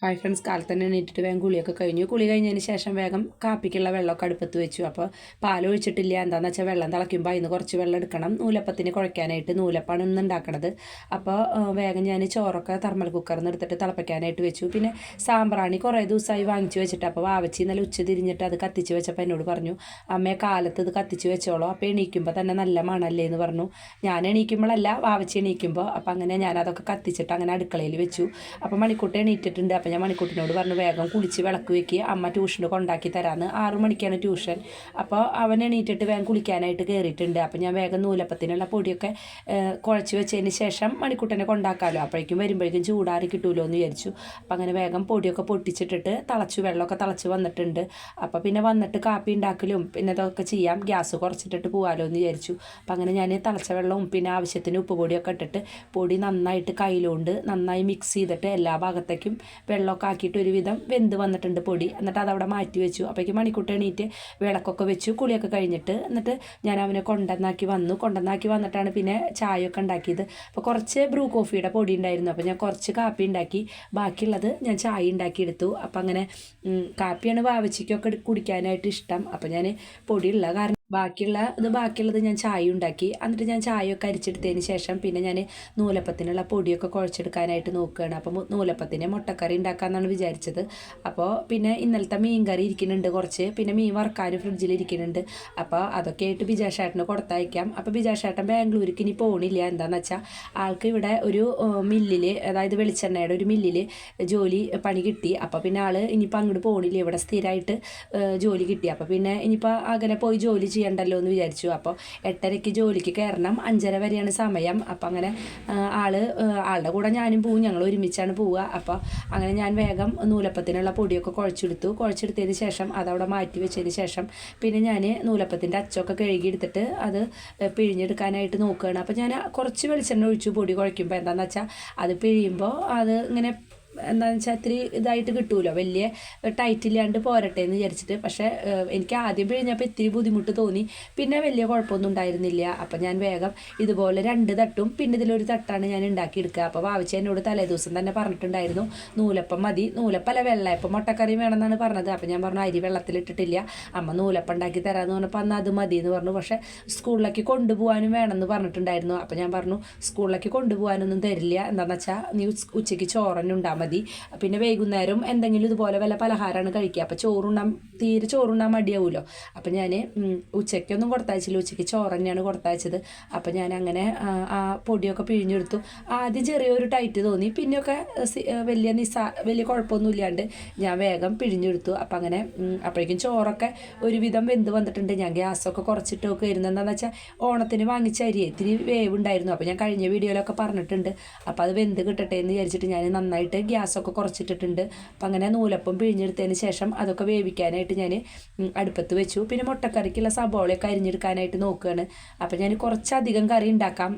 Hi friends കാലത്ത് തന്നെ എണീറ്റിട്ട് വേഗം കുളിയൊക്കെ കഴിഞ്ഞു. കുളി കഴിഞ്ഞതിന് ശേഷം വേഗം കാപ്പിക്കുള്ള വെള്ളമൊക്കെ അടുപ്പത്ത് വെച്ചു. അപ്പോൾ പാൽ ഒഴിച്ചിട്ടില്ല. എന്താണെന്ന് വെച്ചാൽ വെള്ളം തിളയ്ക്കുമ്പോൾ അതിന് കുറച്ച് വെള്ളം എടുക്കണം. നൂലപ്പത്തിന് കുഴയ്ക്കാനായിട്ട് നൂലപ്പാണ് ഇന്ന് ഉണ്ടാക്കണത്. അപ്പോൾ വേഗം ഞാൻ ചോറൊക്കെ തെർമൽ കുക്കറിൽ നിന്ന് എടുത്തിട്ട് തിളപ്പിക്കാനായിട്ട് വെച്ചു. പിന്നെ സാമ്പ്രാണി കുറേ ദിവസമായി വാങ്ങിച്ചു വെച്ചിട്ട് അപ്പോൾ വാവച്ചി ഇന്നലെ ഉച്ച തിരിഞ്ഞിട്ട് അത് കത്തിച്ച് വെച്ചപ്പോൾ എന്നോട് പറഞ്ഞു അമ്മയെ കാലത്ത് ഇത് കത്തിച്ച് വെച്ചോളൂ. അപ്പോൾ എണീക്കുമ്പോൾ തന്നെ നല്ല മണല്ലേ? എന്ന് പറഞ്ഞു. ഞാൻ എണീക്കുമ്പോഴല്ല വാവച്ചി എണീക്കുമ്പോൾ അപ്പോൾ അങ്ങനെ ഞാനതൊക്കെ കത്തിച്ചിട്ട് അങ്ങനെ അടുക്കളയിൽ വെച്ചു. അപ്പോൾ മണിക്കൂട്ടി എണീറ്റിട്ടുണ്ട്. അപ്പോൾ ഞാൻ മണിക്കൂട്ടിനോട് പറഞ്ഞു വേഗം കുളിച്ച് വിളക്ക് വെക്കുക അമ്മ ട്യൂഷന് കൊണ്ടാക്കി തരാമെന്ന് ആറു മണിക്കാണ് ട്യൂഷൻ. അപ്പോൾ അവൻ എണീറ്റിട്ട് വേഗം കുളിക്കാനായിട്ട് കയറിയിട്ടുണ്ട് അപ്പോൾ ഞാൻ വേഗം നൂലപ്പത്തിനുള്ള പൊടിയൊക്കെ കുഴച്ച് വെച്ചതിന് ശേഷം മണിക്കൂട്ടനെ കൊണ്ടാക്കാമല്ലോ അപ്പോഴേക്കും വരുമ്പോഴേക്കും ചൂടാറി കിട്ടുമല്ലോ എന്ന് വിചാരിച്ചു. അപ്പം അങ്ങനെ വേഗം പൊടിയൊക്കെ പൊട്ടിച്ചിട്ടിട്ട് തിളച്ചു വെള്ളമൊക്കെ തിളച്ച് വന്നിട്ടുണ്ട്. അപ്പോൾ പിന്നെ വന്നിട്ട് കാപ്പി ഉണ്ടാക്കലും പിന്നെ ഇതൊക്കെ ചെയ്യാം. ഗ്യാസ് കുറച്ചിട്ടിട്ട് പോകാമല്ലോ എന്ന് വിചാരിച്ചു. അപ്പം അങ്ങനെ ഞാൻ തിളച്ച വെള്ളവും പിന്നെ ആവശ്യത്തിന് ഉപ്പ് പൊടിയൊക്കെ ഇട്ടിട്ട് പൊടി നന്നായിട്ട് കയ്യിലുകൊണ്ട് നന്നായി മിക്സ് ചെയ്തിട്ട് എല്ലാ ഭാഗത്തേക്കും വെള്ളമൊക്കെ ആക്കിയിട്ട് ഒരുവിധം വെന്ത് വന്നിട്ടുണ്ട് പൊടി. എന്നിട്ട് അതവിടെ മാറ്റി വെച്ചു. അപ്പോഴേക്കും മണിക്കൂട്ട് എണീറ്റ് വിളക്കൊക്കെ വെച്ചു കുളിയൊക്കെ കഴിഞ്ഞിട്ട് എന്നിട്ട് ഞാൻ അവനെ കൊണ്ടുവന്നാക്കി വന്നു. കൊണ്ടുവന്നാക്കി വന്നിട്ടാണ് പിന്നെ ചായയൊക്കെ ഉണ്ടാക്കിയത്. അപ്പോൾ കുറച്ച് ബ്രൂ കോഫിയുടെ പൊടി ഉണ്ടായിരുന്നു. അപ്പോൾ ഞാൻ കുറച്ച് കാപ്പി ഉണ്ടാക്കി. ബാക്കിയുള്ളത് ഞാൻ ചായ ഉണ്ടാക്കിയെടുത്തു. അപ്പോൾ അങ്ങനെ കാപ്പിയാണ് വാവച്ചിക്കൊക്കെ കുടിക്കാനായിട്ട് ഇഷ്ടം. അപ്പോൾ ഞാൻ പൊടിയുള്ള കാരണം ബാക്കിയുള്ള ഇത് ബാക്കിയുള്ളത് ഞാൻ ചായ ഉണ്ടാക്കി. എന്നിട്ട് ഞാൻ ചായയൊക്കെ അരിച്ചെടുത്തതിന് ശേഷം പിന്നെ ഞാൻ നൂലപ്പത്തിനുള്ള പൊടിയൊക്കെ കുഴച്ചെടുക്കാനായിട്ട് നോക്കുകയാണ്. അപ്പോൾ നൂലപ്പത്തിന്റെ മുട്ടക്കറി ഉണ്ടാക്കാമെന്നാണ് വിചാരിച്ചത്. അപ്പോൾ പിന്നെ ഇന്നലത്തെ മീൻ കറി ഇരിക്കുന്നുണ്ട് കുറച്ച്. പിന്നെ മീൻ വറുക്കാനും ഫ്രിഡ്ജിൽ ഇരിക്കുന്നുണ്ട്. അപ്പോൾ അതൊക്കെ ആയിട്ട് ബിജാഷേട്ടന് കൊടുത്തയക്കാം. അപ്പോൾ ബിജാഷേട്ടൻ ബാംഗ്ലൂർക്ക് ഇനി പോകണില്ല എന്താണെന്ന് വെച്ചാൽ ആൾക്ക് ഇവിടെ ഒരു മില്ലിൽ അതായത് വെളിച്ചെണ്ണയുടെ ഒരു മില്ലിൽ ജോലി പണി കിട്ടി. അപ്പോൾ പിന്നെ ആൾ ഇനിയിപ്പോൾ അങ്ങോട്ട് പോകണില്ല ഇവിടെ സ്ഥിരമായിട്ട് ജോലി കിട്ടി. അപ്പോൾ പിന്നെ ഇനിയിപ്പോൾ അങ്ങനെ പോയി ജോലി ചെയ്യണ്ടല്ലോ എന്ന് വിചാരിച്ചു. അപ്പോൾ എട്ടരയ്ക്ക് ജോലിക്ക് കയറണം അഞ്ചര വരെയാണ് സമയം. അപ്പോൾ അങ്ങനെ ആൾ ആളുടെ കൂടെ ഞാനും പോവും. ഞങ്ങൾ ഒരുമിച്ചാണ് പോവുക. അപ്പോൾ അങ്ങനെ ഞാൻ വേഗം നൂലപ്പത്തിനുള്ള പൊടിയൊക്കെ കുഴച്ചെടുത്തു. കുഴച്ചെടുത്തതിന് ശേഷം അതവിടെ മാറ്റി വെച്ചതിന് ശേഷം പിന്നെ ഞാൻ നൂലപ്പത്തിന്റെ അച്ചൊക്കെ കഴുകിയെടുത്തിട്ട് അത് പിഴിഞ്ഞെടുക്കാനായിട്ട് നോക്കുകയാണ്. അപ്പോൾ ഞാൻ കുറച്ച് വെളിച്ചെണ്ണ ഒഴിച്ചു പൊടി കുഴയ്ക്കുമ്പോൾ എന്താണെന്ന് വെച്ചാൽ അത് പിഴിയുമ്പോൾ അത് ഇങ്ങനെ എന്താണെന്ന് വെച്ചാൽ ഇത്തിരി ഇതായിട്ട് കിട്ടുമല്ലോ വലിയ ടൈറ്റ് ഇല്ലാണ്ട് പോരട്ടെ എന്ന് വിചാരിച്ചിട്ട്. പക്ഷേ എനിക്ക് ആദ്യം പിഴിഞ്ഞപ്പോൾ ഇത്തിരി ബുദ്ധിമുട്ട് തോന്നി. പിന്നെ വലിയ കുഴപ്പമൊന്നും ഉണ്ടായിരുന്നില്ല. അപ്പം ഞാൻ വേഗം ഇതുപോലെ രണ്ട് തട്ടും പിന്നെ ഇതിലൊരു തട്ടാണ് ഞാൻ ഉണ്ടാക്കിയെടുക്കുക. അപ്പോൾ വാവിച്ച എന്നോട് തലേദിവസം തന്നെ പറഞ്ഞിട്ടുണ്ടായിരുന്നു നൂലപ്പം മതി. നൂലപ്പല്ല വെള്ളയപ്പം മുട്ടക്കറി വേണമെന്നാണ് പറഞ്ഞത്. അപ്പം ഞാൻ പറഞ്ഞു അരി വെള്ളത്തിലിട്ടിട്ടില്ല. അമ്മ നൂലപ്പം ഉണ്ടാക്കി തരാമെന്ന് പറഞ്ഞപ്പോൾ അന്ന് അത് മതി എന്ന് പറഞ്ഞു. പക്ഷേ സ്കൂളിലേക്ക് കൊണ്ടുപോകാനും വേണമെന്ന് പറഞ്ഞിട്ടുണ്ടായിരുന്നു. അപ്പം ഞാൻ പറഞ്ഞു സ്കൂളിലേക്ക് കൊണ്ടുപോകാനൊന്നും തരില്ല. എന്താണെന്ന് വെച്ചാൽ നീ ഉച്ചയ്ക്ക് ചോറന്നെ ഉണ്ടാ മതി. പിന്നെ വൈകുന്നേരം എന്തെങ്കിലും ഇതുപോലെ വല്ല പലഹാരമാണ് കഴിക്കുക. അപ്പോൾ ചോറുണ്ണാൻ തീരെ ചോറുണ്ണാൻ മടിയാവുമല്ലോ അപ്പം ഞാൻ ഉച്ചയ്ക്കൊന്നും കൊടുത്തയച്ചില്ല. ഉച്ചയ്ക്ക് ചോറ് തന്നെയാണ് കൊടുത്തയച്ചത്. അപ്പം ഞാൻ അങ്ങനെ ആ, പൊടിയൊക്കെ പിഴിഞ്ഞെടുത്തു. ആദ്യം ചെറിയൊരു ടൈറ്റ് തോന്നി. പിന്നെയൊക്കെ വലിയ നിസാ വലിയ കുഴപ്പമൊന്നും ഇല്ലാണ്ട് ഞാൻ വേഗം പിഴിഞ്ഞെടുത്തു. അപ്പം അങ്ങനെ അപ്പോഴേക്കും ചോറൊക്കെ ഒരുവിധം വെന്ത് വന്നിട്ടുണ്ട്. ഞാൻ ഗ്യാസൊക്കെ കുറച്ചിട്ട് ഒക്കെ ഇരുന്നത് എന്താണെന്ന് വെച്ചാൽ ഓണത്തിന് വാങ്ങിച്ച അരി ഇത്തിരി വേവ് ഉണ്ടായിരുന്നു അപ്പോൾ ഞാൻ കഴിഞ്ഞ വീഡിയോയിലൊക്കെ പറഞ്ഞിട്ടുണ്ട്. അപ്പോൾ അത് വെന്ത് കിട്ടട്ടെ എന്ന് വിചാരിച്ചിട്ട് ഞാൻ നന്നായിട്ട് ഗ്യാസൊക്കെ കുറച്ചിട്ടിട്ടുണ്ട്. അപ്പം അങ്ങനെ നൂലപ്പം പിഴിഞ്ഞെടുത്തതിന് ശേഷം അതൊക്കെ വേവിക്കാനായിട്ട് ഞാൻ അടുപ്പത്ത് വെച്ചു. പിന്നെ മുട്ടക്കറിക്കുള്ള സബോളയൊക്കെ അരിഞ്ഞെടുക്കാനായിട്ട് നോക്കുകയാണ്. അപ്പം ഞാൻ കുറച്ചധികം കറി ഉണ്ടാക്കാം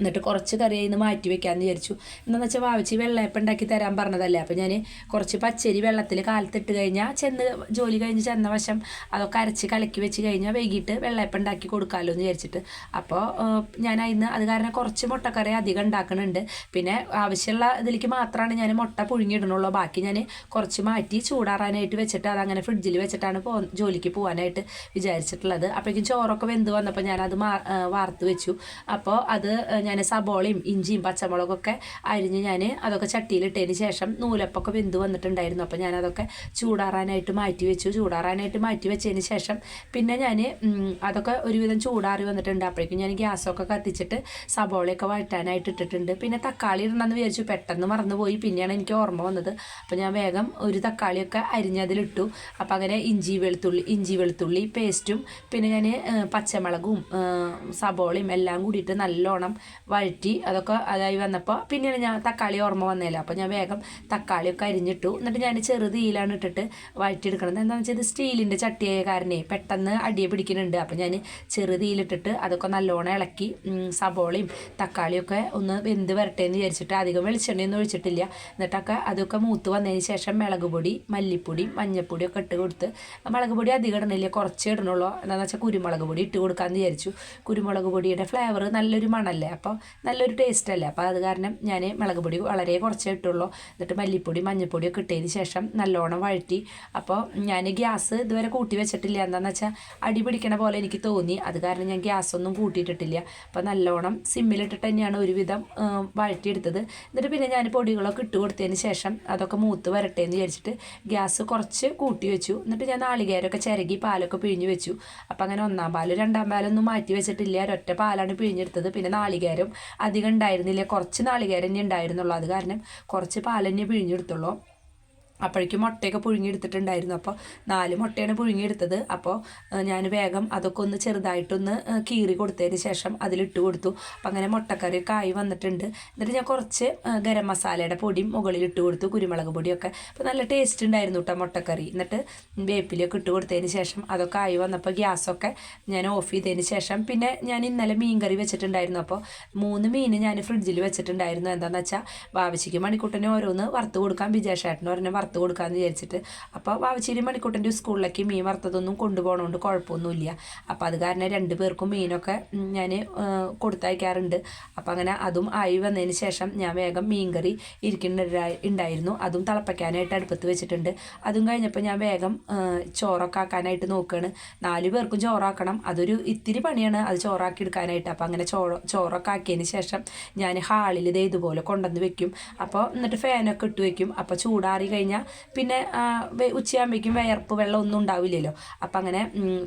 എന്നിട്ട് കുറച്ച് കറി അതിന് മാറ്റി വെക്കാമെന്ന് വിചാരിച്ചു. എന്താണെന്ന് വെച്ചാൽ വാവിച്ച് വെള്ളയപ്പം ഉണ്ടാക്കി തരാൻ പറഞ്ഞതല്ലേ? അപ്പോൾ ഞാൻ കുറച്ച് പച്ചരി വെള്ളത്തിൽ കാലത്തിട്ട് കഴിഞ്ഞാൽ ചെന്ന് ജോലി കഴിഞ്ഞ് ചെന്ന വശം അതൊക്കെ അരച്ച് കലക്കി വെച്ച് കഴിഞ്ഞാൽ വൈകിട്ട് വെള്ളയപ്പം ഉണ്ടാക്കി കൊടുക്കാമല്ലോ എന്ന് വിചാരിച്ചിട്ട്. അപ്പോൾ ഞാൻ അതിന് അത് കാരണം കുറച്ച് മുട്ടക്കറി അധികം ഉണ്ടാക്കുന്നുണ്ട് പിന്നെ ആവശ്യമുള്ള ഇതിലേക്ക് മാത്രമാണ് ഞാൻ മുട്ട പുഴുങ്ങിയിടണുള്ളൂ. ബാക്കി ഞാൻ കുറച്ച് മാറ്റി ചൂടാറാനായിട്ട് വെച്ചിട്ട് അതങ്ങനെ ഫ്രിഡ്ജിൽ വെച്ചിട്ടാണ് പോ ജോലിക്ക് പോകാനായിട്ട് വിചാരിച്ചിട്ടുള്ളത്. അപ്പോഴേക്കും ചോറൊക്കെ വെന്ത് വന്നപ്പോൾ ഞാനത് മാ വാർത്ത് വെച്ചു. അപ്പോൾ അത് ഞാൻ സബോളയും ഇഞ്ചിയും പച്ചമുളകൊക്കെ അരിഞ്ഞ് ഞാൻ അതൊക്കെ ചട്ടിയിലിട്ടതിന് ശേഷം നൂലപ്പൊക്കെ വെന്ത് വന്നിട്ടുണ്ടായിരുന്നു. അപ്പോൾ ഞാനതൊക്കെ ചൂടാറാനായിട്ട് മാറ്റി വെച്ചു. ചൂടാറാനായിട്ട് മാറ്റി വെച്ചതിന് ശേഷം പിന്നെ ഞാൻ അതൊക്കെ ഒരുവിധം ചൂടാറി വന്നിട്ടുണ്ട്. അപ്പോഴേക്കും ഞാൻ ഗ്യാസൊക്കെ കത്തിച്ചിട്ട് സബോളയൊക്കെ വഴറ്റാനായിട്ട് ഇട്ടിട്ടുണ്ട്. പിന്നെ തക്കാളി ഇടണമെന്ന് വിചാരിച്ചു. പെട്ടെന്ന് മറന്നുപോയി. പിന്നെയാണ് എനിക്ക് ഓർമ്മ വന്നത്. അപ്പോൾ ഞാൻ വേഗം ഒരു തക്കാളിയൊക്കെ അരിഞ്ഞതിലിട്ടു അപ്പോൾ അങ്ങനെ ഇഞ്ചി വെളുത്തുള്ളി ഇഞ്ചി വെളുത്തുള്ളി പേസ്റ്റും പിന്നെ ഞാൻ പച്ചമുളകും സബോളയും എല്ലാം കൂടിയിട്ട് നല്ലോണം വഴറ്റി അതൊക്കെ അതായി വന്നപ്പോൾ പിന്നീട് ഞാൻ തക്കാളി ഓർമ്മ വന്നില്ല അപ്പോൾ ഞാൻ വേഗം തക്കാളിയൊക്കെ അരിഞ്ഞിട്ടു. എന്നിട്ട് ഞാൻ ചെറുതീയിലാണ് ഇട്ടിട്ട് വഴറ്റിയെടുക്കണത്. എന്താണെന്ന് വെച്ചാൽ ഇത് സ്റ്റീലിന്റെ ചട്ടിയായ കാരണേ പെട്ടെന്ന് അടിയെ പിടിക്കുന്നുണ്ട്. അപ്പോൾ ഞാൻ ചെറുതീയിലിട്ടിട്ട് അതൊക്കെ നല്ലോണം ഇളക്കി സബോളയും തക്കാളിയൊക്കെ ഒന്ന് വെന്ത് വരട്ടെ എന്ന് വിചാരിച്ചിട്ട് അധികം വെളിച്ചെണ്ണയൊന്നും ഒഴിച്ചിട്ടില്ല. എന്നിട്ടൊക്കെ അതൊക്കെ മൂത്ത് വന്നതിന് ശേഷം മുളക് പൊടി മല്ലിപ്പൊടി മഞ്ഞൾപ്പൊടിയൊക്കെ ഇട്ട് കൊടുത്ത്. മുളക് പൊടി അധികം ഇടണില്ല. കുറച്ച് ഇടണുള്ളൂ. എന്താണെന്ന് വെച്ചാൽ കുരുമുളക് പൊടി ഇട്ട് കൊടുക്കാമെന്ന് വിചാരിച്ചു. കുരുമുളക് പൊടിയുടെ ഫ്ലേവർ നല്ലൊരു മണല്ലേ അപ്പോൾ നല്ലൊരു ടേസ്റ്റ് അല്ലേ? അപ്പോൾ അത് കാരണം ഞാൻ മുളക് പൊടി വളരെ കുറച്ചേ ഇട്ടുള്ളൂ. എന്നിട്ട് മല്ലിപ്പൊടി മഞ്ഞൾപ്പൊടിയൊക്കെ ഇട്ടതിന് ശേഷം നല്ലോണം വഴറ്റി. അപ്പോൾ ഞാൻ ഗ്യാസ് ഇതുവരെ കൂട്ടി വെച്ചിട്ടില്ല. എന്താണെന്ന് വെച്ചാൽ അടി പിടിക്കണ പോലെ എനിക്ക് തോന്നി. അത് കാരണം ഞാൻ ഗ്യാസ് ഒന്നും കൂട്ടിയിട്ടിട്ടില്ല. അപ്പോൾ നല്ലോണം സിമ്മിലിട്ടിട്ട് തന്നെയാണ് ഒരുവിധം വഴറ്റിയെടുത്തത്. എന്നിട്ട് പിന്നെ ഞാൻ പൊടികളൊക്കെ ഇട്ട് കൊടുത്തതിന് ശേഷം അതൊക്കെ മൂത്ത് വരട്ടെ എന്ന് വിചാരിച്ചിട്ട് ഗ്യാസ് കുറച്ച് കൂട്ടി വെച്ചു. എന്നിട്ട് ഞാൻ നാളികേരമൊക്കെ ചിരകി പാലൊക്കെ പിഴിഞ്ഞ് വെച്ചു. അപ്പോൾ അങ്ങനെ ഒന്നാം പാലും രണ്ടാം പാലൊന്നും മാറ്റി വെച്ചിട്ടില്ല. ഒരൊറ്റ പാലാണ് പിഴിഞ്ഞെടുത്തത്. പിന്നെ നാളികേരം അധികം ഉണ്ടായിരുന്നില്ല. കുറച്ച് നാളികേരം ഉണ്ടായിരുന്നുള്ളൂ. അത് കാരണം കുറച്ച് പാലന്നെ പിഴിഞ്ഞെടുത്തുള്ളൂ. അപ്പോഴേക്കും മുട്ടയൊക്കെ പുഴുങ്ങിയെടുത്തിട്ടുണ്ടായിരുന്നു. അപ്പോൾ നാല് മുട്ടയാണ് പുഴുങ്ങിയെടുത്തത്. അപ്പോൾ ഞാൻ വേഗം അതൊക്കെ ഒന്ന് ചെറുതായിട്ടൊന്ന് കീറി കൊടുത്തതിന് ശേഷം അതിലിട്ട് കൊടുത്തു. അപ്പം അങ്ങനെ മുട്ടക്കറി ആയി വന്നിട്ടുണ്ട്. എന്നിട്ട് ഞാൻ കുറച്ച് ഗരം മസാലയുടെ പൊടിയും മുകളിൽ ഇട്ട് കൊടുത്തു കുരുമുളക് പൊടിയൊക്കെ. അപ്പോൾ നല്ല ടേസ്റ്റ് ഉണ്ടായിരുന്നു കേട്ടോ മുട്ടക്കറി. എന്നിട്ട് വേപ്പിലൊക്കെ ഇട്ട് കൊടുത്തതിന് ശേഷം അതൊക്കെ ആയി വന്നപ്പോൾ ഗ്യാസൊക്കെ ഞാൻ ഓഫ് ചെയ്തതിന് ശേഷം പിന്നെ ഞാൻ ഇന്നലെ മീൻ കറി വെച്ചിട്ടുണ്ടായിരുന്നു. അപ്പോൾ മൂന്ന് മീൻ ഞാൻ ഫ്രിഡ്ജിൽ വെച്ചിട്ടുണ്ടായിരുന്നു. എന്താണെന്ന് വെച്ചാൽ ബാബിച്ചിക്ക് മണിക്കുട്ടനെ ഓരോന്ന് വറുത്ത് കൊടുക്കാൻ വിജയശേട്ടന് ഒരെണ്ണം വറുത്ത് കൊടുക്കാമെന്ന് വിചാരിച്ചിട്ട്. അപ്പോൾ വാവച്ചിരി മണിക്കൂട്ടന്റെ സ്കൂളിലേക്ക് മീൻ വറുത്തതൊന്നും കൊണ്ടുപോകണോണ്ട് കുഴപ്പമൊന്നുമില്ല. അപ്പോൾ അത് കാരണം രണ്ട് പേർക്കും മീനൊക്കെ ഞാൻ കൊടുത്തയക്കാറുണ്ട്. അപ്പോൾ അങ്ങനെ അതും ആയി വന്നതിന് ശേഷം ഞാൻ വേഗം മീൻ കറി ഇരിക്കുന്ന ഉണ്ടായിരുന്നു. അതും തിളപ്പിക്കാനായിട്ട് അടുപ്പത്ത് വെച്ചിട്ടുണ്ട്. അതും കഴിഞ്ഞപ്പോൾ ഞാൻ വേഗം ചോറൊക്കെ ആക്കാനായിട്ട് നോക്കുകയാണ് നാല് പേർക്കും ചോറാക്കണം. അതൊരു ഇത്തിരി പണിയാണ് അത് ചോറാക്കി എടുക്കാനായിട്ട്. അപ്പോൾ അങ്ങനെ ചോറ ചോറൊക്കെ ആക്കിയതിന് ശേഷം ഞാൻ ഹാളിൽ ഇതേ ഇതുപോലെ കൊണ്ടുവന്ന് വെക്കും. അപ്പോൾ എന്നിട്ട് ഫാനൊക്കെ ഇട്ട് വെക്കും. അപ്പോൾ ചൂടാറി കഴിഞ്ഞാൽ പിന്നെ ഉച്ചയാകുമ്പോഴേക്കും വിയർപ്പ് വെള്ളം ഒന്നും ഉണ്ടാവില്ലല്ലോ. അപ്പം അങ്ങനെ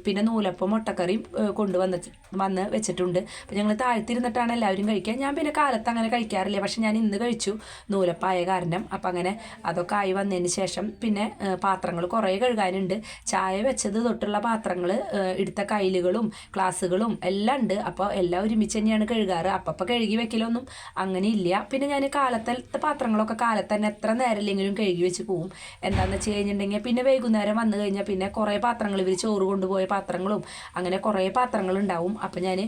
പിന്നെ നൂലപ്പം മുട്ടക്കറിയും കൊണ്ടുവന്ന് വന്ന് വെച്ചിട്ടുണ്ട്. അപ്പം ഞങ്ങൾ താഴ്ത്തിരുന്നിട്ടാണ് എല്ലാവരും കഴിക്കുക ഞാൻ പിന്നെ കാലത്ത് അങ്ങനെ കഴിക്കാറില്ല. പക്ഷെ ഞാൻ ഇന്ന് കഴിച്ചു. നൂലപ്പായ കാരണം. അപ്പം അങ്ങനെ അതൊക്കെ ആയി വന്നതിന് ശേഷം പിന്നെ പാത്രങ്ങൾ കുറേ കഴുകാനുണ്ട്. ചായ വെച്ചത് തൊട്ടുള്ള പാത്രങ്ങൾ എടുത്ത കയ്യിലുകളും ക്ലാസ്സുകളും എല്ലാം ഉണ്ട്. അപ്പോൾ എല്ലാം ഒരുമിച്ച് തന്നെയാണ് കഴുകാറ്. അപ്പം കഴുകി വെക്കലൊന്നും അങ്ങനെ ഇല്ല. പിന്നെ ഞാൻ കാലത്തെ പാത്രങ്ങളൊക്കെ കാലത്ത് തന്നെ എത്ര നേരമില്ലെങ്കിലും കഴുകി വെച്ച് പോവും എന്താണെന്ന് വെച്ച് കഴിഞ്ഞിട്ടുണ്ടെങ്കിൽ പിന്നെ വൈകുന്നേരം വന്നു കഴിഞ്ഞാൽ പിന്നെ കുറേ പാത്രങ്ങൾ ഇവർ ചോറ് കൊണ്ടുപോയ പാത്രങ്ങളും അങ്ങനെ കുറേ പാത്രങ്ങൾ ഉണ്ടാവും. അപ്പം ഞാൻ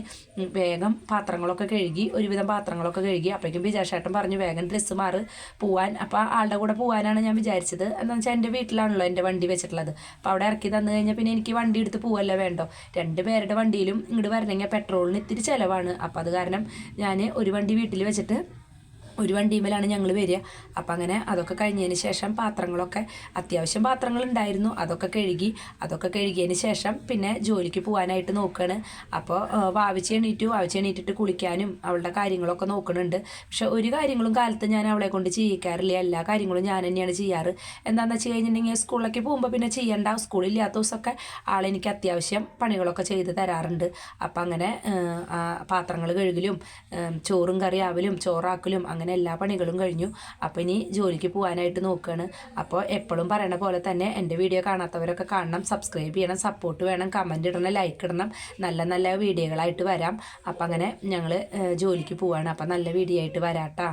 വേഗം പാത്രങ്ങളൊക്കെ കഴുകി ഒരുവിധം പാത്രങ്ങളൊക്കെ കഴുകി അപ്പോഴേക്കും വിജയശേട്ടൻ പറഞ്ഞു വേഗം ഡ്രസ്സ് മാറ് പോവാൻ. അപ്പോൾ ആളുടെ കൂടെ പോകാനാണ് ഞാൻ വിചാരിച്ചത്. എന്താണെന്ന് വെച്ചാൽ എന്റെ വീട്ടിലാണല്ലോ എന്റെ വണ്ടി വെച്ചിട്ടുള്ളത്. അപ്പോൾ അവിടെ ഇറക്കി തന്നു കഴിഞ്ഞാൽ പിന്നെ എനിക്ക് വണ്ടി എടുത്ത് പോവല്ല വേണ്ടോ? രണ്ട് പേരുടെ വണ്ടിയിലും ഇങ്ങോട്ട് വരണമെങ്കിൽ പെട്രോളിന് ഇത്തിരി ചിലവാണ്. അപ്പോൾ അത് കാരണം ഞാൻ ഒരു വണ്ടി വീട്ടിൽ വെച്ചിട്ട് ഒരു വണ്ടിമേലാണ് ഞങ്ങൾ വരിക. അപ്പം അങ്ങനെ അതൊക്കെ കഴിഞ്ഞതിന് ശേഷം പാത്രങ്ങളൊക്കെ അത്യാവശ്യം പാത്രങ്ങൾ ഉണ്ടായിരുന്നു അതൊക്കെ കഴുകി അതൊക്കെ കഴുകിയതിന് ശേഷം പിന്നെ ജോലിക്ക് പോകാനായിട്ട് നോക്കുകയാണ് അപ്പോൾ വാവിച്ച് എണീറ്റു വാവിച്ച് എണീറ്റിട്ട് കുളിക്കാനും അവളുടെ കാര്യങ്ങളൊക്കെ നോക്കുന്നുണ്ട് പക്ഷെ ഒരു കാര്യങ്ങളും കാലത്ത് ഞാൻ അവളെ കൊണ്ട് ചെയ്യിക്കാറില്ല. എല്ലാ കാര്യങ്ങളും ഞാൻ തന്നെയാണ് ചെയ്യാറ്. എന്താണെന്ന് വെച്ച് കഴിഞ്ഞിട്ടുണ്ടെങ്കിൽ സ്കൂളിലേക്ക് പോകുമ്പോൾ പിന്നെ ചെയ്യേണ്ട സ്കൂളില്ലാത്ത ദിവസമൊക്കെ ആളെനിക്ക് അത്യാവശ്യം പണികളൊക്കെ ചെയ്ത് തരാറുണ്ട്. അപ്പം അങ്ങനെ പാത്രങ്ങൾ കഴുകലും ചോറും കറിയാവലും ചോറാക്കലും അങ്ങനെ എല്ലാ പണികളും കഴിഞ്ഞു. അപ്പോൾ ഇനി ജോലിക്ക് പോകാനായിട്ട് നോക്കുകയാണ് അപ്പോൾ എപ്പോഴും പറയണ പോലെ തന്നെ എന്റെ വീഡിയോ കാണാത്തവരൊക്കെ കാണണം സബ്സ്ക്രൈബ് ചെയ്യണം സപ്പോർട്ട് വേണം കമന്റ് ഇടണം ലൈക്ക് ഇടണം. നല്ല നല്ല വീഡിയോകളായിട്ട് വരാം. അപ്പം അങ്ങനെ ഞങ്ങൾ ജോലിക്ക് പോവാണ്. അപ്പം നല്ല വീഡിയോ ആയിട്ട് വരാട്ടാ.